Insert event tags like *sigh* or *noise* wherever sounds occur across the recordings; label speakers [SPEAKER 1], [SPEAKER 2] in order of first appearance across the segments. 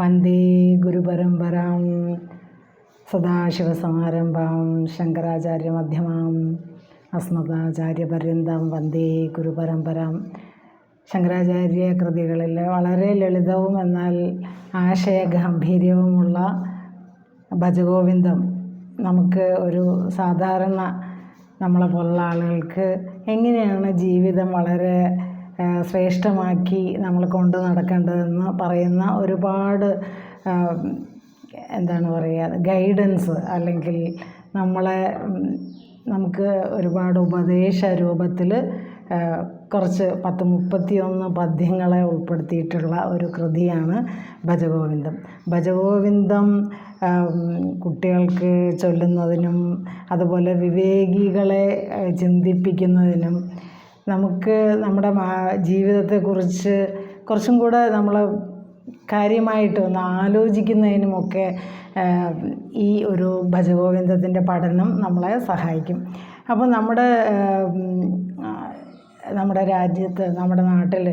[SPEAKER 1] വന്ദേ ഗുരുപരമ്പരാം സദാശിവസമാരംഭാം ശങ്കരാചാര്യമധ്യമാം അസ്മദാചാര്യപര്യന്തം വന്ദേ ഗുരുപരമ്പരാം. ശങ്കരാചാര്യ കൃതികളിൽ വളരെ ലളിതവും എന്നാൽ ആശയഗാംഭീര്യവുമുള്ള ഭജഗോവിന്ദം നമുക്ക് ഒരു സാധാരണ നമ്മളെ പോലുള്ള ആളുകൾക്ക് എങ്ങനെയാണ് ജീവിതം വളരെ ശ്രേഷ്ഠമാക്കി നമ്മൾ കൊണ്ട് നടക്കേണ്ടതെന്ന് പറയുന്ന ഒരുപാട് എന്താണ് പറയുക ഗൈഡൻസ് അല്ലെങ്കിൽ നമ്മളെ നമുക്ക് ഒരുപാട് ഉപദേശ രൂപത്തിൽ കുറച്ച് പത്ത് മുപ്പത്തിയൊന്ന് പദ്യങ്ങളെ ഉൾപ്പെടുത്തിയിട്ടുള്ള ഒരു കൃതിയാണ് ഭജഗോവിന്ദം. ഭജഗോവിന്ദം കുട്ടികൾക്ക് ചൊല്ലുന്നതിനും അതുപോലെ വിവേകികളെ ചിന്തിപ്പിക്കുന്നതിനും നമുക്ക് നമ്മുടെ ജീവിതത്തെക്കുറിച്ച് കുറച്ചും കൂടെ നമ്മൾ കാര്യമായിട്ട് ഒന്ന് ആലോചിക്കുന്നതിനുമൊക്കെ ഈ ഒരു ഭജഗോവിന്ദത്തിന്റെ പഠനം നമ്മളെ സഹായിക്കും. അപ്പോൾ നമ്മുടെ നമ്മുടെ രാജ്യത്ത് നമ്മുടെ നാട്ടിൽ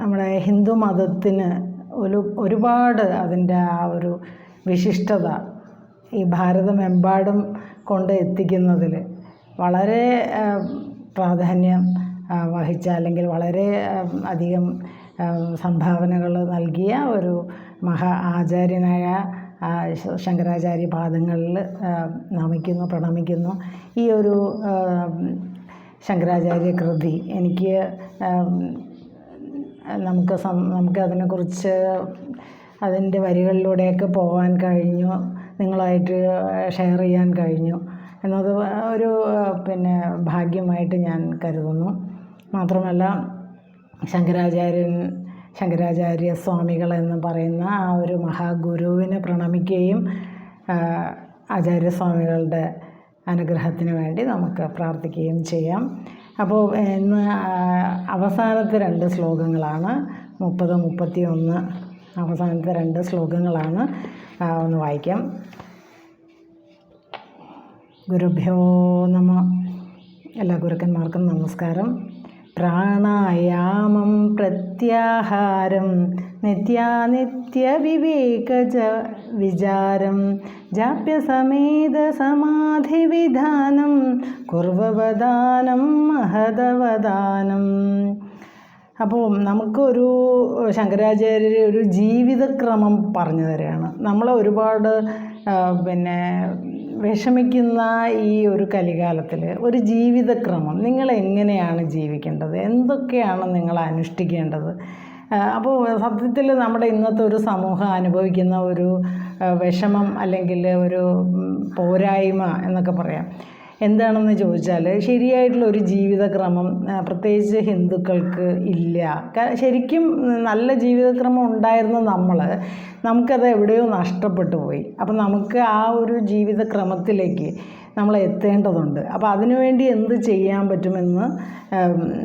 [SPEAKER 1] നമ്മുടെ ഹിന്ദു മതത്തിന് ഒരു ഒരുപാട് അതിന്റെ ആ ഒരു വിശിഷ്ടത ഈ ഭാരതമെമ്പാടും കൊണ്ട് എത്തിക്കുന്നതിൽ വളരെ പ്രാധാന്യം വഹിച്ച അല്ലെങ്കിൽ വളരെ അധികം സംഭാവനകൾ നൽകിയ ഒരു മഹാ ആചാര്യനായ ശങ്കരാചാര്യ പാദങ്ങളിൽ നമിക്കുന്നു പ്രണമിക്കുന്നു. ഈ ഒരു ശങ്കരാചാര്യ കൃതി എനിക്ക് നമുക്ക് സം നമുക്ക് അതിനെക്കുറിച്ച് അതിന്റെ വരികളിലൂടെയൊക്കെ പോകാൻ കഴിഞ്ഞു നിങ്ങളായിട്ട് ഷെയർ ചെയ്യാൻ കഴിഞ്ഞു. എന്നത് ഒരു പിന്നെ ഭാഗ്യമായിട്ട് ഞാൻ കരുതുന്നു. മാത്രമല്ല ശങ്കരാചാര്യൻ ശങ്കരാചാര്യ സ്വാമികൾ എന്ന് പറയുന്ന ആ ഒരു മഹാഗുരുവിനെ പ്രണമിക്കുകയും ആചാര്യസ്വാമികളുടെ അനുഗ്രഹത്തിന് വേണ്ടി നമുക്ക് പ്രാർത്ഥിക്കുകയും ചെയ്യാം. അപ്പോൾ ഇന്ന് അവസാനത്തെ രണ്ട് ശ്ലോകങ്ങളാണ്. മുപ്പത് മുപ്പത്തി ഒന്ന് അവസാനത്തെ രണ്ട് ശ്ലോകങ്ങളാണ്. ഒന്ന് വായിക്കാം. ഗുരുഭ്യോ നമ. എല്ലാ ഗുരുക്കന്മാർക്കും നമസ്കാരം. പ്രാണായാമം പ്രത്യാഹാരം നിത്യാനിത്യ വിവേകജ വിചാരം ജാപ്യസമേത സമാധിവിധാനം കുർവവദാനം മഹദവദാനം. അപ്പോൾ നമുക്കൊരു ശങ്കരാചാര്യ ഒരു ജീവിതക്രമം പറഞ്ഞു തരികയാണ് നമ്മളെ ഒരുപാട് പിന്നെ വിഷമിക്കുന്ന ഈ ഒരു കലികാലത്തിൽ ഒരു ജീവിതക്രമം. നിങ്ങൾ എങ്ങനെയാണ് ജീവിക്കേണ്ടത്? എന്തൊക്കെയാണ് നിങ്ങൾ അനുഷ്ഠിക്കേണ്ടത്? അപ്പോൾ സത്യത്തിൽ നമ്മുടെ ഇന്നത്തെ ഒരു സമൂഹം അനുഭവിക്കുന്ന ഒരു വിഷമം അല്ലെങ്കിൽ ഒരു പോരായ്മ എന്നൊക്കെ പറയാം. എന്താണെന്ന് ചോദിച്ചാൽ ശരിയായിട്ടുള്ള ഒരു ജീവിതക്രമം പ്രത്യേകിച്ച് ഹിന്ദുക്കൾക്ക് ഇല്ല. ശരിക്കും നല്ല ജീവിതക്രമം ഉണ്ടായിരുന്ന നമ്മൾ നമുക്കത് എവിടെയോ നഷ്ടപ്പെട്ടു പോയി. അപ്പം നമുക്ക് ആ ഒരു ജീവിതക്രമത്തിലേക്ക് നമ്മൾ എത്തേണ്ടതുണ്ട്. അപ്പോൾ അതിനുവേണ്ടി എന്ത് ചെയ്യാൻ പറ്റുമെന്ന്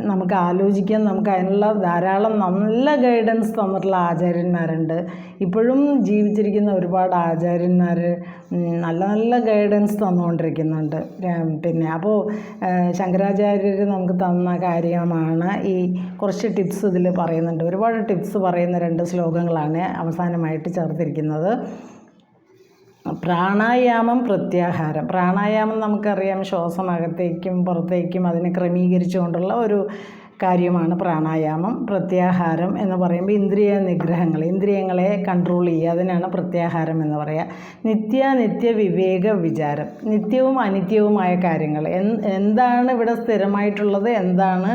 [SPEAKER 1] നമുക്ക് ആലോചിക്കാൻ നമുക്ക് അതിനുള്ള ധാരാളം നല്ല ഗൈഡൻസ് തന്നിട്ടുള്ള ആചാര്യന്മാരുണ്ട്. ഇപ്പോഴും ജീവിച്ചിരിക്കുന്ന ഒരുപാട് ആചാര്യന്മാർ നല്ല നല്ല ഗൈഡൻസ് തന്നുകൊണ്ടിരിക്കുന്നുണ്ട്. പിന്നെ അപ്പോൾ ശങ്കരാചാര്യർ നമുക്ക് തന്ന കാര്യമാണ് ഈ കുറച്ച് ടിപ്സ് ഇതിൽ പറയുന്നുണ്ട്. ഒരുപാട് ടിപ്സ് പറയുന്ന രണ്ട് ശ്ലോകങ്ങളാണ് അവസാനമായിട്ട് ചേർത്തിരിക്കുന്നത്. പ്രാണായാമം പ്രത്യാഹാരം. പ്രാണായാമം നമുക്കറിയാം ശ്വാസം അകത്തേക്കും പുറത്തേക്കും അതിനെ ക്രമീകരിച്ചുകൊണ്ടുള്ള ഒരു കാര്യമാണ് പ്രാണായാമം. പ്രത്യാഹാരം എന്ന് പറയുമ്പോൾ ഇന്ദ്രിയ നിഗ്രഹങ്ങൾ ഇന്ദ്രിയങ്ങളെ കൺട്രോൾ ചെയ്യുക അതിനാണ് പ്രത്യാഹാരം എന്ന് പറയുക. നിത്യ നിത്യ വിവേക വിചാരം നിത്യവും അനിത്യവുമായ കാര്യങ്ങൾ. എന്താണ് ഇവിടെ സ്ഥിരമായിട്ടുള്ളത്? എന്താണ്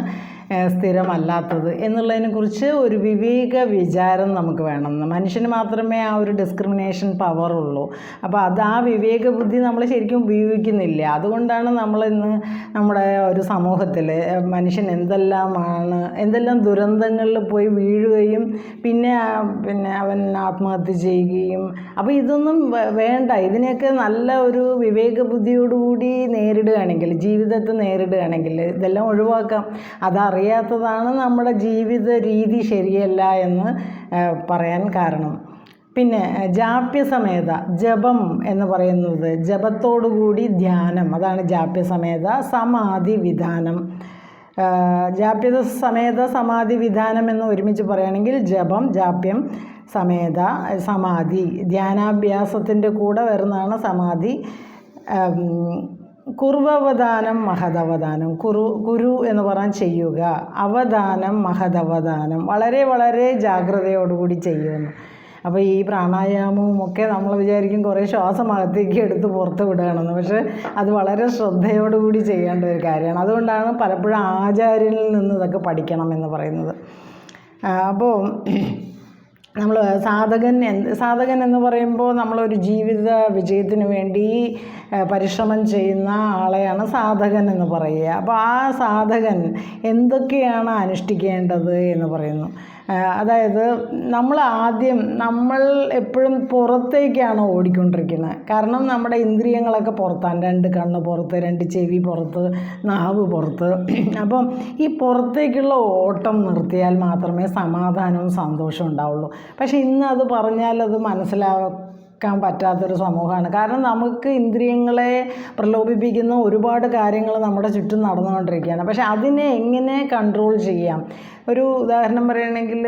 [SPEAKER 1] സ്ഥിരമല്ലാത്തത് എന്നുള്ളതിനെക്കുറിച്ച് ഒരു വിവേക വിചാരം നമുക്ക് വേണം. മനുഷ്യന് മാത്രമേ ആ ഒരു ഡിസ്ക്രിമിനേഷൻ പവർ ഉള്ളൂ. അപ്പോൾ അത് ആ വിവേക ബുദ്ധി നമ്മൾ ശരിക്കും ഉപയോഗിക്കുന്നില്ല. അതുകൊണ്ടാണ് നമ്മൾ ഇന്ന് നമ്മുടെ ഒരു സമൂഹത്തിൽ മനുഷ്യൻ എന്തെല്ലാമാണ് എന്തെല്ലാം ദുരന്തങ്ങളിൽ പോയി വീഴുകയും പിന്നെ പിന്നെ അവൻ ആത്മഹത്യ ചെയ്യുകയും. അപ്പോൾ ഇതൊന്നും വേണ്ട. ഇതിനെയൊക്കെ നല്ല ഒരു വിവേക ബുദ്ധിയോടുകൂടി നേരിടുകയാണെങ്കിൽ ജീവിതത്തെ നേരിടുകയാണെങ്കിൽ ഇതെല്ലാം ഒഴിവാക്കാം. അതറിയാത്തതാണ് നമ്മുടെ ജീവിത രീതി ശരിയല്ല എന്ന് പറയാൻ കാരണം. പിന്നെ ജാപ്യസമേത ജപം എന്ന് പറയുന്നത് ജപത്തോടുകൂടി ധ്യാനം. അതാണ് ജാപ്യസമേത സമാധി വിധാനം. ജാപ്യത സമേത സമാധി വിധാനം എന്ന് ഒരുമിച്ച് പറയുകയാണെങ്കിൽ ജപം ജാപ്യം സമേത സമാധി. ധ്യാനാഭ്യാസത്തിന്റെ കൂടെ വരുന്നതാണ് സമാധി. കുർവവദാനം മഹദവദാനം. കുറു കുരു എന്ന് പറഞ്ഞാൽ ചെയ്യുക. അവദാനം മഹദവദാനം. വളരെ വളരെ ജാഗ്രതയോടുകൂടി ചെയ്യുമെന്ന് അപ്പോൾ ഈ പ്രാണായാമവും ഒക്കെ നമ്മൾ വിചാരിക്കും കുറേ ശ്വാസം അകത്തേക്ക് എടുത്ത് പുറത്ത് വിടുകയാണെന്ന് പക്ഷേ അത് വളരെ ശ്രദ്ധയോടുകൂടി ചെയ്യേണ്ട ഒരു കാര്യമാണ്. അതുകൊണ്ടാണ് പലപ്പോഴും ആചാര്യനിൽ നിന്ന് ഇതൊക്കെ പഠിക്കണം എന്ന് പറയുന്നത്. അപ്പോൾ നമ്മൾ സാധകൻ സാധകൻ എന്ന് പറയുമ്പോൾ നമ്മളൊരു ജീവിത വിജയത്തിന് വേണ്ടി പരിശ്രമം ചെയ്യുന്ന ആളെയാണ് സാധകൻ എന്ന് പറയുക. അപ്പോൾ ആ സാധകൻ എന്തൊക്കെയാണ് അനുഷ്ഠിക്കേണ്ടത് എന്ന് പറയുന്നു. അതായത് നമ്മൾ ആദ്യം നമ്മൾ എപ്പോഴും പുറത്തേക്കാണ് ഓടിക്കൊണ്ടിരിക്കുന്നത്. കാരണം നമ്മുടെ ഇന്ദ്രിയങ്ങളൊക്കെ പുറത്താണ്. രണ്ട് കണ്ണ് പുറത്ത് രണ്ട് ചെവി പുറത്ത് നാവ് പുറത്ത്. *clears throat* അപ്പം ഈ പുറത്തേക്കുള്ള ഓട്ടം നിർത്തിയാൽ മാത്രമേ സമാധാനവും സന്തോഷവും ഉണ്ടാവുള്ളൂ. പക്ഷേ ഇന്ന് അത് പറഞ്ഞാൽ അത് മനസ്സിലാക്കാൻ പറ്റാത്തൊരു സമൂഹമാണ്. കാരണം നമുക്ക് ഇന്ദ്രിയങ്ങളെ പ്രലോഭിപ്പിക്കുന്ന ഒരുപാട് കാര്യങ്ങൾ നമ്മുടെ ചുറ്റും നടന്നുകൊണ്ടിരിക്കുകയാണ്. പക്ഷെ അതിനെ എങ്ങനെ കൺട്രോൾ ചെയ്യാം? ഒരു ഉദാഹരണം പറയുകയാണെങ്കിൽ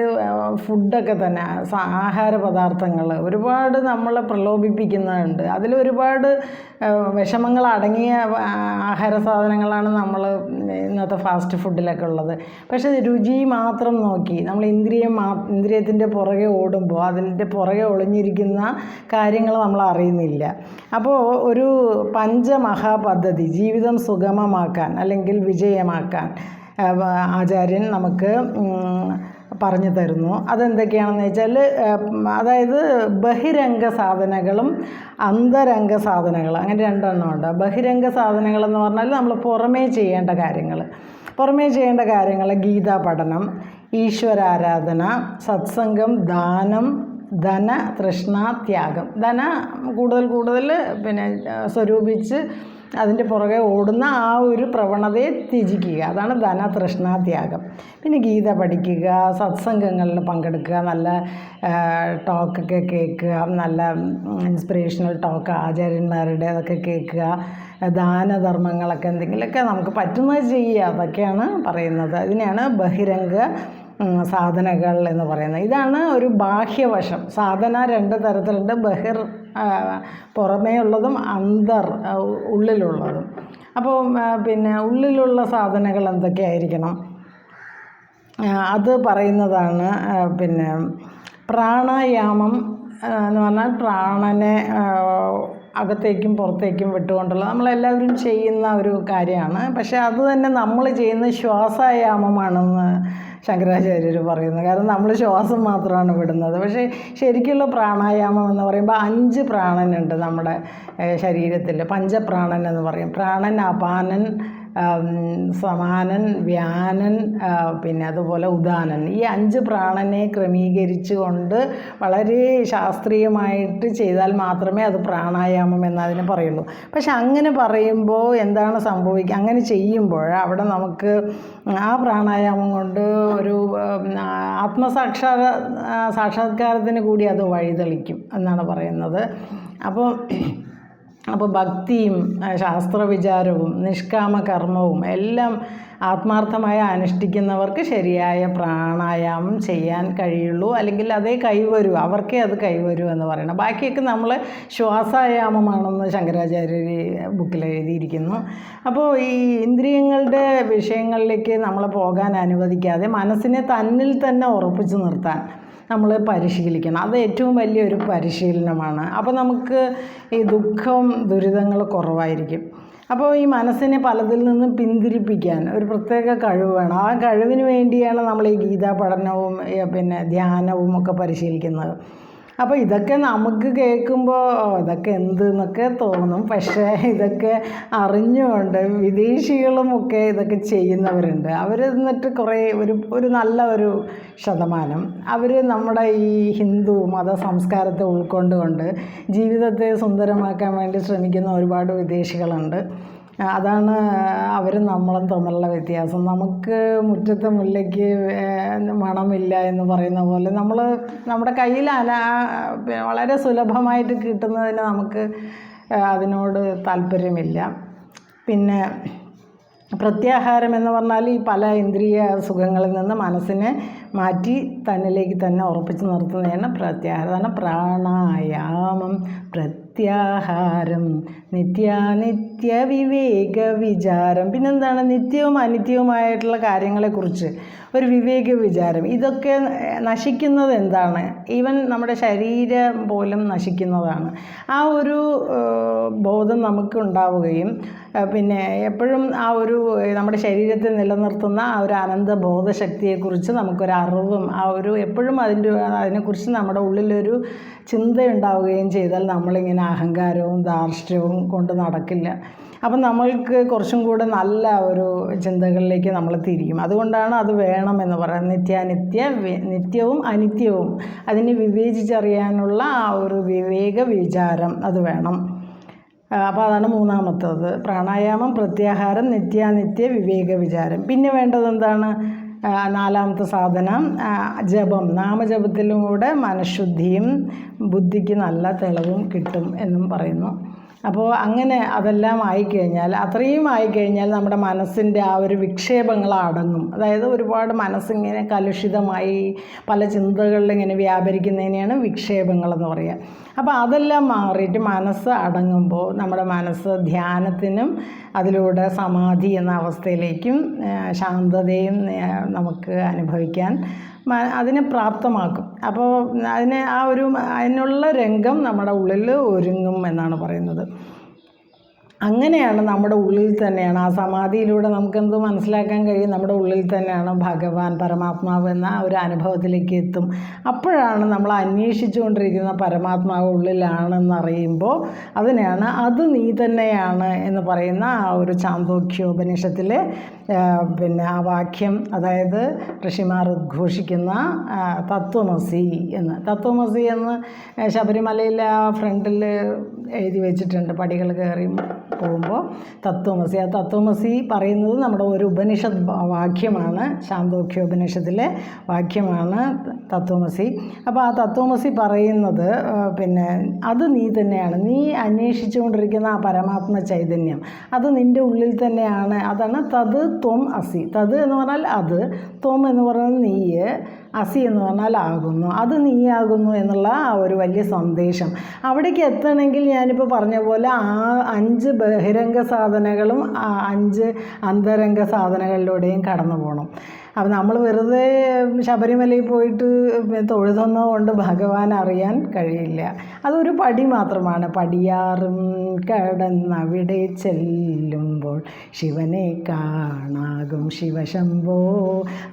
[SPEAKER 1] ഫുഡൊക്കെ തന്നെ ആഹാര പദാർത്ഥങ്ങൾ ഒരുപാട് നമ്മളെ പ്രലോഭിപ്പിക്കുന്നുണ്ട്. അതിൽ ഒരുപാട് വിഷമങ്ങൾ അടങ്ങിയ ആഹാര സാധനങ്ങളാണ് നമ്മൾ ഇന്നത്തെ ഫാസ്റ്റ് ഫുഡിലൊക്കെ ഉള്ളത്. പക്ഷേ രുചി മാത്രം നോക്കി നമ്മൾ ഇന്ദ്രിയം മാ ഇന്ദ്രിയത്തിന്റെ പുറകെ ഓടുമ്പോൾ അതിന്റെ പുറകെ ഒളിഞ്ഞിരിക്കുന്ന കാര്യങ്ങൾ നമ്മൾ അറിയുന്നില്ല. അപ്പോൾ ഒരു പഞ്ചമഹാപദ്ധതി ജീവിതം സുഗമമാക്കാൻ അല്ലെങ്കിൽ വിജയമാക്കാൻ ആചാര്യൻ നമുക്ക് പറഞ്ഞു തരുന്നു. അതെന്തൊക്കെയാണെന്ന് വെച്ചാൽ അതായത് ബഹിരംഗ സാധനങ്ങളും അന്തരംഗ സാധനങ്ങൾ അങ്ങനെ രണ്ടെണ്ണമുണ്ട് ബഹിരംഗ സാധനങ്ങൾ എന്ന് പറഞ്ഞാൽ നമ്മൾ പുറമേ ചെയ്യേണ്ട കാര്യങ്ങൾ. പുറമേ ചെയ്യേണ്ട കാര്യങ്ങൾ ഗീതാ പഠനം ഈശ്വരാരാധന സത്സംഗം ദാനം ധന തൃഷ്ണ ത്യാഗം. ധന കൂടുതൽ കൂടുതൽ പിന്നെ സ്വരൂപിച്ച് അതിന്റെ പുറകെ ഓടുന്ന ആ ഒരു പ്രവണതയെ ത്യജിക്കുക. അതാണ് ധന തൃഷ്ണ ത്യാഗം. പിന്നെ ഗീത പഠിക്കുക സത്സംഗങ്ങളിൽ പങ്കെടുക്കുക നല്ല ടോക്കൊക്കെ കേൾക്കുക നല്ല ഇൻസ്പിറേഷണൽ ടോക്ക് ആചാര്യന്മാരുടെ അതൊക്കെ കേൾക്കുക ദാനധർമ്മങ്ങളൊക്കെ എന്തെങ്കിലുമൊക്കെ നമുക്ക് പറ്റുന്നത് ചെയ്യുക അതൊക്കെയാണ് പറയുന്നത്. അതിനെയാണ് ബഹിരംഗ സാധനകൾ എന്ന് പറയുന്നത്. ഇതാണ് ഒരു ബാഹ്യവശം. സാധന രണ്ട് തരത്തിലുണ്ട്. ബഹിർ പുറമേ ഉള്ളതും അന്തർ ഉള്ളിലുള്ളതും. അപ്പോൾ പിന്നെ ഉള്ളിലുള്ള സാധനങ്ങൾ എന്തൊക്കെയായിരിക്കണം? അത് പറയുന്നതാണ് പിന്നെ പ്രാണായാമം എന്ന് പറഞ്ഞാൽ പ്രാണനെ അകത്തേക്കും പുറത്തേക്കും വിട്ടുകൊണ്ടുള്ള നമ്മളെല്ലാവരും ചെയ്യുന്ന ഒരു കാര്യമാണ്. പക്ഷേ അത് തന്നെ നമ്മൾ ചെയ്യുന്ന ശ്വാസായാമമാണെന്ന് ശങ്കരാചാര്യർ പറയുന്നത് കാരണം നമ്മൾ ശ്വാസം മാത്രമാണ് വിടുന്നത്. പക്ഷേ ശരിക്കുള്ള പ്രാണായാമം എന്ന് പറയുമ്പോൾ അഞ്ച് പ്രാണനുണ്ട് നമ്മുടെ ശരീരത്തിൽ പഞ്ചപ്രാണൻ എന്ന് പറയും. പ്രാണൻ അപാനൻ സമാനൻ വ്യാനൻ പിന്നെ അതുപോലെ ഉദാനൻ. ഈ അഞ്ച് പ്രാണനെ ക്രമീകരിച്ചു കൊണ്ട് വളരെ ശാസ്ത്രീയമായിട്ട് ചെയ്താൽ മാത്രമേ അത് പ്രാണായാമം എന്നതിന് പറയുള്ളൂ. പക്ഷെ അങ്ങനെ പറയുമ്പോൾ എന്താണ് സംഭവിക്കുക അങ്ങനെ ചെയ്യുമ്പോൾ അവിടെ നമുക്ക് ആ പ്രാണായാമം കൊണ്ട് ഒരു ആത്മസാക്ഷാ സാക്ഷാത്കാരത്തിന് കൂടി അത് വഴിതെളിക്കും എന്നാണ് പറയുന്നത്. അപ്പോൾ അപ്പോൾ ഭക്തിയും ശാസ്ത്രവിചാരവും നിഷ്കാമ കർമ്മവും എല്ലാം ആത്മാർത്ഥമായി അനുഷ്ഠിക്കുന്നവർക്ക് ശരിയായ പ്രാണായാമം ചെയ്യാൻ കഴിയുള്ളൂ. അല്ലെങ്കിൽ അതേ കൈവരൂ അവർക്കേ അത് കൈവരൂ എന്ന് പറയണം ബാക്കിയൊക്കെ നമ്മൾ ശ്വാസായാമമാണെന്ന് ശങ്കരാചാര്യർ ബുക്കിൽ എഴുതിയിരിക്കുന്നു. അപ്പോൾ ഈ ഇന്ദ്രിയങ്ങളുടെ വിഷയങ്ങളിലേക്ക് നമ്മൾ പോകാൻ അനുവദിക്കാതെ മനസ്സിനെ തന്നിൽ തന്നെ ഉറപ്പിച്ചു നിർത്താൻ നമ്മൾ പരിശീലിക്കണം. അത് ഏറ്റവും വലിയൊരു പരിശീലനമാണ്. അപ്പോൾ നമുക്ക് ഈ ദുഃഖവും ദുരിതങ്ങൾ കുറവായിരിക്കും. അപ്പോൾ ഈ മനസ്സിനെ പലതിൽ നിന്നും പിന്തിരിപ്പിക്കാൻ ഒരു പ്രത്യേക കഴിവ് വേണം. ആ കഴിവിന് വേണ്ടിയാണ് നമ്മൾ ഈ ഗീതാ പഠനവും പിന്നെ ധ്യാനവും ഒക്കെ പരിശീലിക്കുന്നത്. അപ്പോൾ ഇതൊക്കെ നമുക്ക് കേൾക്കുമ്പോൾ ഇതൊക്കെ എന്ത് എന്നൊക്കെ തോന്നും. പക്ഷേ ഇതൊക്കെ അറിഞ്ഞുകൊണ്ട് വിദേശികളുമൊക്കെ ഇതൊക്കെ ചെയ്യുന്നവരുണ്ട്. അവർ എന്നിട്ട് കുറേ ഒരു ഒരു നല്ല ഒരു ശതമാനം. അവർ നമ്മുടെ ഈ ഹിന്ദു മത സംസ്കാരത്തെ ഉൾക്കൊണ്ടുകൊണ്ട് ജീവിതത്തെ സുന്ദരമാക്കാൻ വേണ്ടി ശ്രമിക്കുന്ന ഒരുപാട് വിദേശികളുണ്ട്. അതാണ് അവരും നമ്മളും തമ്മിലുള്ള വ്യത്യാസം. നമുക്ക് മുറ്റത്തെ മുല്ലയ്ക്ക് മണമില്ല എന്ന് പറയുന്ന പോലെ നമ്മൾ നമ്മുടെ കയ്യിൽ അല വളരെ സുലഭമായിട്ട് കിട്ടുന്നതിന് നമുക്ക് അതിനോട് താല്പര്യമില്ല. പിന്നെ പ്രത്യാഹാരം എന്ന് പറഞ്ഞാൽ ഈ പല ഇന്ദ്രിയ സുഖങ്ങളിൽ നിന്ന് മനസ്സിനെ മാറ്റി തന്നിലേക്ക് തന്നെ ഉറപ്പിച്ച് നിർത്തുന്നതാണ് പ്രത്യാഹാരം. പ്രാണായാമം പ്രത്യാഹാരം നിത്യാനിത്യ വിവേക വിചാരം. പിന്നെന്താണ്? നിത്യവും അനിത്യവുമായിട്ടുള്ള കാര്യങ്ങളെക്കുറിച്ച് ഒരു വിവേക വിചാരം. ഇതൊക്കെ നശിക്കുന്നത് എന്താണ്? ഈവൻ നമ്മുടെ ശരീരം പോലും നശിക്കുന്നതാണ്. ആ ഒരു ബോധം നമുക്ക് ഉണ്ടാവുകയും പിന്നെ എപ്പോഴും ആ ഒരു നമ്മുടെ ശരീരത്തെ നിലനിർത്തുന്ന ആ ഒരു അനന്ത ബോധശക്തിയെക്കുറിച്ച് നമുക്കൊരു അറിവും ആ ഒരു എപ്പോഴും അതിന്റെ അതിനെക്കുറിച്ച് നമ്മുടെ ഉള്ളിലൊരു ചിന്ത ഉണ്ടാവുകയും ചെയ്താൽ നമ്മളിങ്ങനെ അഹങ്കാരവും ധാർഷ്ട്യവും കൊണ്ട് നടക്കില്ല. അപ്പം നമ്മൾക്ക് കുറച്ചും കൂടെ നല്ല ഒരു ചിന്തകളിലേക്ക് നമ്മൾ തിരിയും. അതുകൊണ്ടാണ് അത് വേണമെന്ന് പറയുന്നത്. നിത്യാനിത്യ നിത്യവും അനിത്യവും. അതിനെ വിവേചിച്ചറിയാനുള്ള ആ ഒരു വിവേക വിചാരം അത് വേണം. അപ്പോൾ അതാണ് മൂന്നാമത്തത്. പ്രാണായാമം പ്രത്യാഹാരം നിത്യാനിത്യ വിവേക വിചാരം. പിന്നെ വേണ്ടത് എന്താണ്? നാലാമത്തെ സാധനം ജപം. നാമജപത്തിലൂടെ മനഃശുദ്ധിയും ബുദ്ധിക്ക് നല്ല തെളിവും കിട്ടും എന്നും പറയുന്നു. അപ്പോൾ അങ്ങനെ അതെല്ലാം ആയിക്കഴിഞ്ഞാൽ അത്രയും ആയിക്കഴിഞ്ഞാൽ നമ്മുടെ മനസ്സിന്റെ ആ ഒരു വിക്ഷേപങ്ങൾ അടങ്ങും. അതായത് ഒരുപാട് മനസ്സിങ്ങനെ കലുഷിതമായി പല ചിന്തകളിൽ ഇങ്ങനെ വ്യാപരിക്കുന്നതിനെയാണ് വിക്ഷേപങ്ങളെന്ന് പറയുക അപ്പോൾ അതെല്ലാം മാറിയിട്ട് മനസ്സ് അടങ്ങുമ്പോൾ നമ്മുടെ മനസ്സ് ധ്യാനത്തിനും അതിലൂടെ സമാധി എന്ന അവസ്ഥയിലേക്കും ശാന്തതയും നമുക്ക് അനുഭവിക്കാൻ അതിനെ പ്രാപ്തമാക്കും. അപ്പോൾ അതിനെ ആ ഒരു അതിനുള്ള രംഗം നമ്മുടെ ഉള്ളിൽ ഒരുങ്ങും എന്നാണ് പറയുന്നത്. അങ്ങനെയാണ് നമ്മുടെ ഉള്ളിൽ തന്നെയാണ്. ആ സമാധിയിലൂടെ നമുക്കെന്ത് മനസ്സിലാക്കാൻ കഴിയും? നമ്മുടെ ഉള്ളിൽ തന്നെയാണ് ഭഗവാൻ പരമാത്മാവ് എന്ന ഒരു അനുഭവത്തിലേക്ക് എത്തും. അപ്പോഴാണ് നമ്മൾ അന്വേഷിച്ചുകൊണ്ടിരിക്കുന്ന പരമാത്മാവ് ഉള്ളിലാണെന്ന് അറിയുമ്പോൾ അതിനെയാണ് അത് നീ തന്നെയാണ് എന്ന് പറയുന്ന ആ ഒരു ചാന്തോക്യോപനിഷത്തിലെ പിന്നെ ആ വാക്യം അതായത് ഋഷിമാർ ഉദ്ഘോഷിക്കുന്ന തത്വമസി എന്ന്. തത്വമസി എന്ന് ശബരിമലയിലെ ആ ഫ്രണ്ടിൽ എഴുതി വെച്ചിട്ടുണ്ട് പടികൾ കയറി. പോകുമ്പോൾ തത്വമസി. ആ തത്വമസി പറയുന്നത് നമ്മുടെ ഒരു ഉപനിഷത് വാക്യമാണ്. ശാന്തോക്യോപനിഷത്തിലെ വാക്യമാണ് തത്വമസി. അപ്പോൾ ആ തത്വമസി പറയുന്നത് പിന്നെ അത് നീ തന്നെയാണ്. നീ അന്വേഷിച്ചുകൊണ്ടിരിക്കുന്ന ആ പരമാത്മ ചൈതന്യം അത് നിന്റെ ഉള്ളിൽ തന്നെയാണ്. അതാണ് തത് ത്വം അസി. തത് എന്ന് പറഞ്ഞാൽ അത്. ത്വം എന്ന് പറഞ്ഞാൽ നീയ്. അസി എന്ന് പറഞ്ഞാൽ ആകുന്നു. അത് നീയാകുന്നു എന്നുള്ള ഒരു വലിയ സന്ദേശം. അവിടേക്ക് എത്തണമെങ്കിൽ ഞാനിപ്പോൾ പറഞ്ഞ പോലെ ആ അഞ്ച് ബഹിരംഗ സാധനകളും അഞ്ച് അന്തരംഗ സാധനകളിലൂടെയും കടന്നു പോകണം അപ്പം നമ്മൾ വെറുതെ ശബരിമലയിൽ പോയിട്ട് തൊഴുതെന്നോ കൊണ്ട് ഭഗവാൻ അറിയാൻ കഴിയില്ല. അതൊരു പടി മാത്രമാണ്. പടിയാറും കടന്നവിടെ ചെല്ലുമ്പോൾ ശിവനെ കാണാകും ശിവശംഭോ.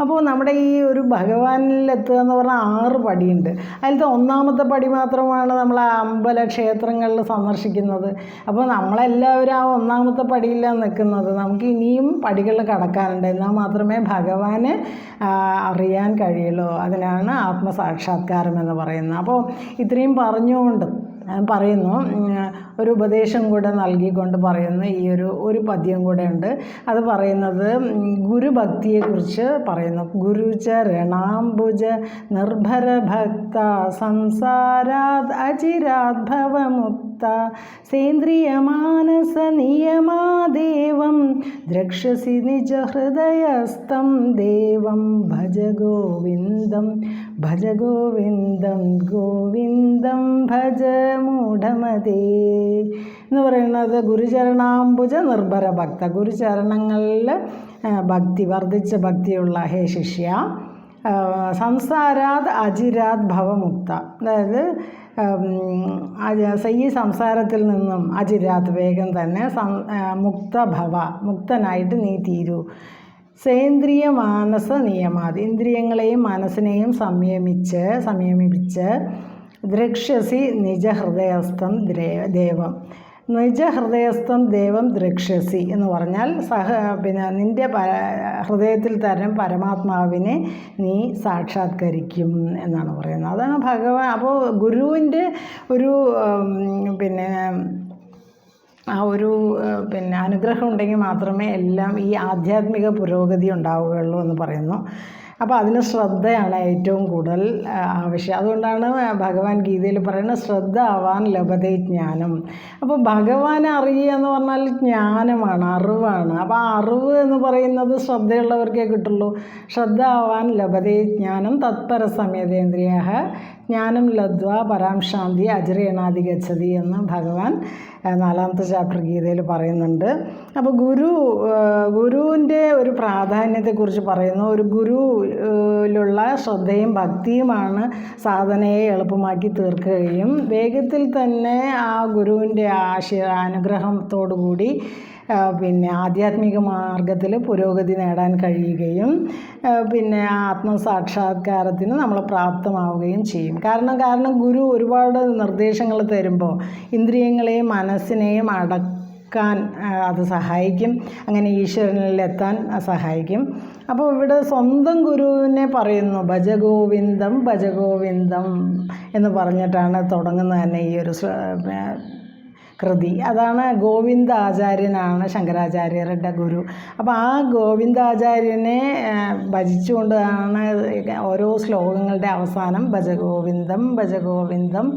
[SPEAKER 1] അപ്പോൾ നമ്മുടെ ഈ ഒരു ഭഗവാനിലെത്തുക എന്ന് പറഞ്ഞാൽ ആറ് പടിയുണ്ട്. അതിലത്തെ ഒന്നാമത്തെ പടി മാത്രമാണ് നമ്മൾ അമ്പല ക്ഷേത്രങ്ങളിൽ സന്ദർശിക്കുന്നത്. അപ്പോൾ നമ്മളെല്ലാവരും ആ ഒന്നാമത്തെ പടിയിലാണ് നിൽക്കുന്നത്. നമുക്ക് ഇനിയും പടികൾ കടക്കാനുണ്ട്. എന്നാൽ മാത്രമേ ഭഗവാന് അറിയാൻ കഴിയുള്ളൂ. അതിനാണ് ആത്മസാക്ഷാത്കാരം എന്ന് പറയുന്നത്. അപ്പോൾ ഇത്രയും പറഞ്ഞുകൊണ്ട് പറയുന്നു ഒരു ഉപദേശം കൂടെ നൽകിക്കൊണ്ട് പറയുന്ന ഈ ഒരു ഒരു പദ്യം കൂടെ ഉണ്ട്. അത് പറയുന്നത് ഗുരുഭക്തിയെക്കുറിച്ച് പറയുന്നു. ഗുരുചരണാംബുജ നിർഭര ഭക്ത സംസാരാത് അചിരാത് ഭവമുക്ത സേന്ദ്രിയമാനസ നിയമാദേവം ദ്രക്ഷസി നിജ ഹൃദയസ്ഥം ദേവം ഭജ ഗോവിന്ദം ഭജ ഗോവിന്ദം ഗോവിന്ദം ഭജ മൂഢമതേ എന്ന് പറയുന്നത് ഗുരുചരണാംബുജ നിർഭര ഭക്ത ഗുരുചരണങ്ങളിൽ ഭക്തി വർദ്ധിച്ച ഭക്തിയുള്ള ഹേ ശിഷ്യ സംസാരാത് അജിരാത് ഭവമുക്ത. അതായത് ഈ സംസാരത്തിൽ നിന്നും അജിരാത് വേഗം തന്നെ സം ഭവ മുക്തനായിട്ട് നീ തീരൂ. സേന്ദ്രിയ മാനസ നിയമാത് ഇന്ദ്രിയങ്ങളെയും മനസ്സിനെയും സംയമിച്ച് സംയമിപ്പിച്ച് ദ്രക്ഷ്യസി നിജഹൃദയസ്ഥം ഹൃദയസ്ഥം ദേവം. നിജഹൃദയസ്ഥം ദേവം ദ്രക്ഷ്യസി എന്ന് പറഞ്ഞാൽ സഹ പിന്നെ നിന്റെ ഹൃദയത്തിൽ തരം പരമാത്മാവിനെ നീ സാക്ഷാത്കരിക്കും എന്നാണ് പറയുന്നത്. അതാണ് ഭഗവാൻ അപ്പോൾ ഗുരുവിന്റെ ഒരു പിന്നെ ആ ഒരു പിന്നെ അനുഗ്രഹം ഉണ്ടെങ്കിൽ മാത്രമേ എല്ലാം ഈ ആധ്യാത്മിക പുരോഗതി ഉണ്ടാവുകയുള്ളൂ എന്ന് പറയുന്നു. അപ്പോൾ അതിന് ശ്രദ്ധയാണ് ഏറ്റവും കൂടുതൽ ആവശ്യം. അതുകൊണ്ടാണ് ഭഗവാൻ ഗീതയിൽ പറയുന്നത് ശ്രദ്ധ ആവാൻ ലഭതേ ജ്ഞാനം. അപ്പോൾ ഭഗവാൻ അറിയുക എന്ന് പറഞ്ഞാൽ ജ്ഞാനമാണ് അറിവാണ്. അപ്പോൾ ആ അറിവ് എന്ന് പറയുന്നത് ശ്രദ്ധയുള്ളവർക്കേ കിട്ടുള്ളൂ. ശ്രദ്ധ ആവാൻ ലഭതേ ജ്ഞാനം തത്പര സമയതേന്ദ്രിയ ജ്ഞാനം ലദ്വ പരാം ശാന്തി അജരേണാദി ഗച്ഛതി എന്ന് ഭഗവാൻ നാലാമത്തെ ചാപ്റ്റർ ഗീതയിൽ പറയുന്നുണ്ട്. അപ്പോൾ ഗുരു ഗുരുവിന്റെ ഒരു പ്രാധാന്യത്തെക്കുറിച്ച് പറയുന്നു. ഒരു ഗുരുവിലുള്ള ശ്രദ്ധയും ഭക്തിയുമാണ് സാധനയെ എളുപ്പമാക്കി തീർക്കുകയും വേഗത്തിൽ തന്നെ ആ ഗുരുവിന്റെ ആശയ അനുഗ്രഹത്തോടു കൂടി ആ, പിന്നെ ആധ്യാത്മിക മാർഗത്തിൽ പുരോഗതി നേടാൻ കഴിയുകയും പിന്നെ ആത്മസാക്ഷാത്കാരത്തിന് നമ്മൾ പ്രാപ്തമാവുകയും ചെയ്യും. കാരണം കാരണം ഗുരു ഒരുപാട് നിർദ്ദേശങ്ങൾ തരുമ്പോൾ ഇന്ദ്രിയങ്ങളെയും മനസ്സിനെയും അടക്കാൻ ക്കാൻ അത് സഹായിക്കും. അങ്ങനെ ഈശ്വരനിലെത്താൻ സഹായിക്കും. അപ്പോൾ ഇവിടെ സ്വന്തം ഗുരുവിനെ പറയുന്നു ഭജഗോവിന്ദം ഭജഗോവിന്ദം എന്ന് പറഞ്ഞിട്ടാണ് തുടങ്ങുന്നത് തന്നെ ഈ ഒരു കൃതി. അതാണ് ഗോവിന്ദാചാര്യനാണ് ശങ്കരാചാര്യരുടെ ഗുരു. അപ്പോൾ ആ ഗോവിന്ദാചാര്യനെ ഭജിച്ചുകൊണ്ടാണ് ഓരോ ശ്ലോകങ്ങളുടെ അവസാനം ഭജഗോവിന്ദം ഭജഗോവിന്ദം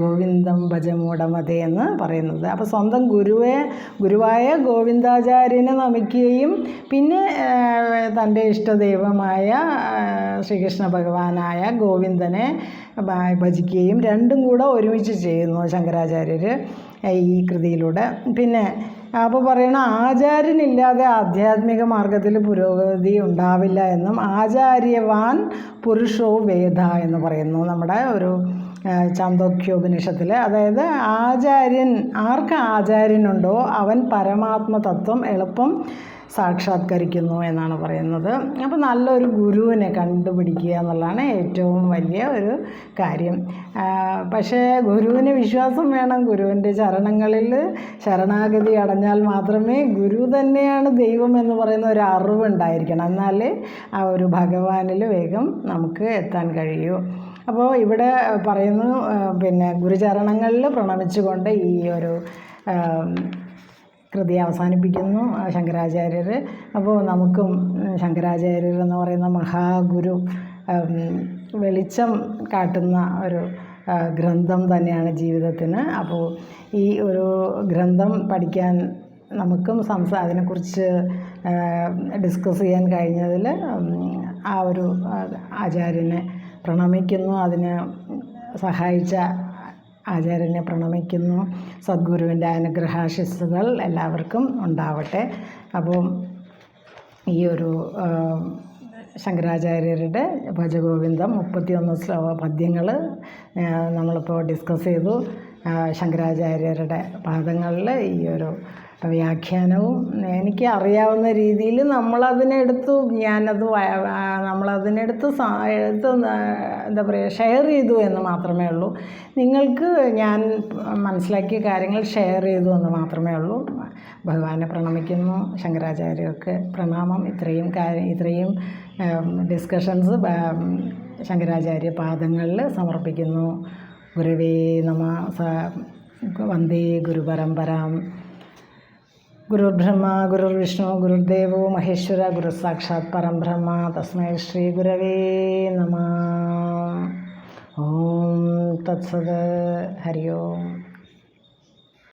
[SPEAKER 1] ഗോവിന്ദം ഭജമൂടമതേ എന്ന് പറയുന്നത്. അപ്പോൾ സ്വന്തം ഗുരുവെ ഗുരുവായ ഗോവിന്ദാചാര്യനെ നമിക്കുകയും പിന്നെ തന്റെ ഇഷ്ടദൈവമായ ശ്രീകൃഷ്ണ ഭഗവാനായ ഗോവിന്ദനെ ഭജിക്കുകയും രണ്ടും കൂടെ ഒരുമിച്ച് ചെയ്യുന്നു ശങ്കരാചാര്യർ ഈ കൃതിയിലൂടെ. പിന്നെ അപ്പോൾ പറയണ ആചാര്യനില്ലാതെ ആധ്യാത്മിക മാർഗത്തിൽ പുരോഗതി ഉണ്ടാവില്ല എന്നും ആചാര്യവാൻ പുരുഷോ വേദ എന്ന് പറയുന്നു നമ്മുടെ ഒരു ചാന്തോക്യോപനിഷത്തിൽ അതായത് ആചാര്യൻ ആർക്ക് ആചാര്യനുണ്ടോ അവൻ പരമാത്മ തത്വം എളുപ്പം സാക്ഷാത്കരിക്കുന്നു എന്നാണ് പറയുന്നത്. അപ്പോൾ നല്ലൊരു ഗുരുവിനെ കണ്ടുപിടിക്കുക എന്നുള്ളതാണ് ഏറ്റവും വലിയ ഒരു കാര്യം. പക്ഷേ ഗുരുവിന് വിശ്വാസം വേണം. ഗുരുവിന്റെ ചരണങ്ങളിൽ ശരണാഗതി അടഞ്ഞാൽ മാത്രമേ ഗുരു തന്നെയാണ് ദൈവം എന്ന് പറയുന്ന ഒരു അറിവുണ്ടായിരിക്കണം. എന്നാലേ ആ ഒരു ഭഗവാനിൽ വേഗം നമുക്ക് എത്താൻ കഴിയൂ. അപ്പോൾ ഇവിടെ പറയുന്നു പിന്നെ ഗുരുചരണങ്ങളിൽ പ്രണമിച്ചുകൊണ്ട് ഈ ഒരു കൃതി അവസാനിപ്പിക്കുന്നു ശങ്കരാചാര്യർ അപ്പോൾ നമുക്കും ശങ്കരാചാര്യർ എന്ന് പറയുന്ന മഹാഗുരു വെളിച്ചം കാട്ടുന്ന ഒരു ഗ്രന്ഥം തന്നെയാണ് ജീവിതത്തിന്. അപ്പോൾ ഈ ഒരു ഗ്രന്ഥം പഠിക്കാൻ നമുക്കും സംസാ അതിനെക്കുറിച്ച് ഡിസ്കസ് ചെയ്യാൻ കഴിഞ്ഞതിൽ ആ ഒരു ആചാര്യനെ പ്രണമിക്കുന്നു. അതിന് സഹായിച്ച ആചാര്യനെ പ്രണമിക്കുന്നു. സദ്ഗുരുവിന്റെ അനുഗ്രഹാശിസ്സുകൾ എല്ലാവർക്കും ഉണ്ടാവട്ടെ. അപ്പോൾ ഈ ഒരു ശങ്കരാചാര്യരുടെ ഭജഗോവിന്ദം മുപ്പത്തിയൊന്ന് ശ്ലോക പദ്യങ്ങൾ നമ്മളിപ്പോൾ ഡിസ്കസ് ചെയ്തു. ശങ്കരാചാര്യരുടെ പാദങ്ങളിൽ ഈ ഒരു വ്യാഖ്യാനവും എനിക്ക് അറിയാവുന്ന രീതിയിൽ നമ്മളതിനെടുത്തു ഞാനത് നമ്മളതിനെടുത്ത് എടുത്ത് എന്താ പറയുക ഷെയർ ചെയ്തു എന്ന് മാത്രമേ ഉള്ളൂ. നിങ്ങൾക്ക് ഞാൻ മനസ്സിലാക്കിയ കാര്യങ്ങൾ ഷെയർ ചെയ്തു എന്ന് മാത്രമേ ഉള്ളൂ. ഭഗവാനെ പ്രണമിക്കുന്നു ശങ്കരാചാര്യർക്ക് പ്രണാമം. ഇത്രയും കാര്യം ഇത്രയും ഡിസ്കഷൻസ് ശങ്കരാചാര്യ പാദങ്ങളിൽ സമർപ്പിക്കുന്നു. ഗുരുവേ നമ വന്ദേ ഗുരുപരമ്പരാം. ഗുരുർബ്രഹ്മ ഗുരുർവിഷ്ണു ഗുരുദേവോ മഹേശ്വര ഗുരു സാക്ഷാത് പരം തസ്മൈ ശ്രീ ഗുരവേ നമ. ഓം തത്സത് ഹരി ഓം.